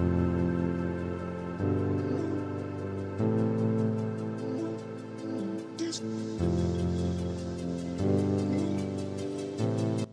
Thank you.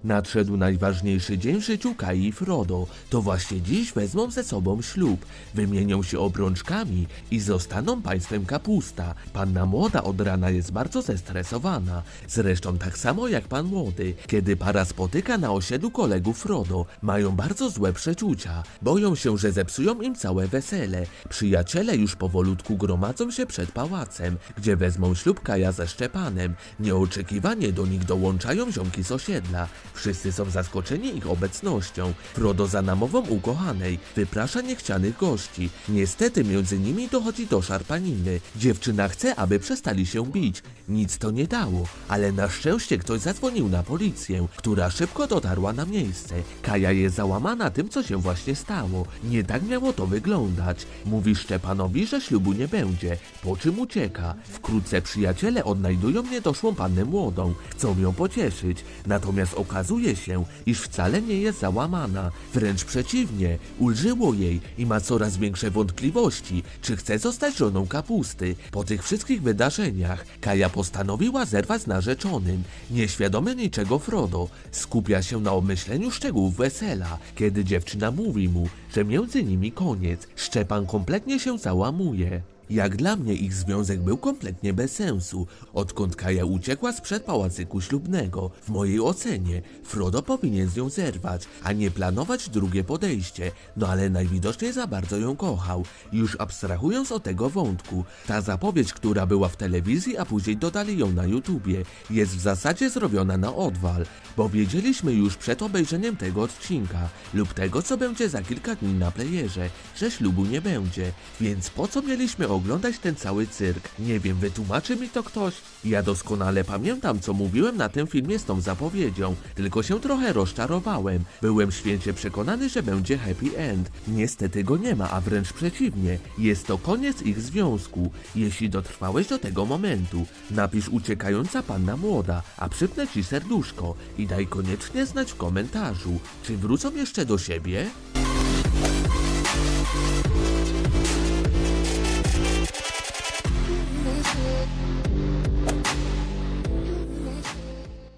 Nadszedł najważniejszy dzień w życiu Kai i Frodo. To właśnie dziś wezmą ze sobą ślub, wymienią się obrączkami i zostaną państwem kapusta. Panna młoda od rana jest bardzo zestresowana. Zresztą tak samo jak pan młody. Kiedy para spotyka na osiedlu kolegów Frodo, mają bardzo złe przeczucia. Boją się, że zepsują im całe wesele. Przyjaciele już powolutku gromadzą się przed pałacem, gdzie wezmą ślub Kaja ze Szczepanem. Nieoczekiwanie do nich dołączają ziomki z osiedla. Wszyscy są zaskoczeni ich obecnością. Frodo za namową ukochanej wyprasza niechcianych gości. Niestety między nimi dochodzi do szarpaniny. Dziewczyna chce, aby przestali się bić. Nic to nie dało, ale na szczęście ktoś zadzwonił na policję, która szybko dotarła na miejsce. Kaja jest załamana tym, co się właśnie stało. Nie tak miało to wyglądać. Mówi Szczepanowi, że ślubu nie będzie, po czym ucieka. Wkrótce przyjaciele odnajdują niedoszłą pannę młodą. Chcą ją pocieszyć, natomiast okazuje się, iż wcale nie jest załamana. Wręcz przeciwnie, ulżyło jej i ma coraz większe wątpliwości, czy chce zostać żoną kapusty. Po tych wszystkich wydarzeniach Kaja postanowiła zerwać z narzeczonym. Nieświadomy niczego Frodo skupia się na obmyśleniu szczegółów wesela. Kiedy dziewczyna mówi mu, że między nimi koniec, Szczepan kompletnie się załamuje. Jak dla mnie ich związek był kompletnie bez sensu. Odkąd Kaja uciekła sprzed pałacyku ślubnego, w mojej ocenie Frodo powinien z nią zerwać, a nie planować drugie podejście. No ale najwidoczniej za bardzo ją kochał. Już abstrahując od tego wątku, ta zapowiedź, która była w telewizji, a później dodali ją na YouTubie, jest w zasadzie zrobiona na odwal, bo wiedzieliśmy już przed obejrzeniem tego odcinka lub tego, co będzie za kilka dni na playerze, że ślubu nie będzie. Więc po co mieliśmy oglądać ten cały cyrk? Nie wiem, wytłumaczy mi to ktoś? Ja doskonale pamiętam, co mówiłem na tym filmie z tą zapowiedzią, tylko się trochę rozczarowałem. Byłem święcie przekonany, że będzie happy end. Niestety go nie ma, a wręcz przeciwnie. Jest to koniec ich związku. Jeśli dotrwałeś do tego momentu, napisz uciekająca panna młoda, a przypnę ci serduszko i daj koniecznie znać w komentarzu, czy wrócą jeszcze do siebie?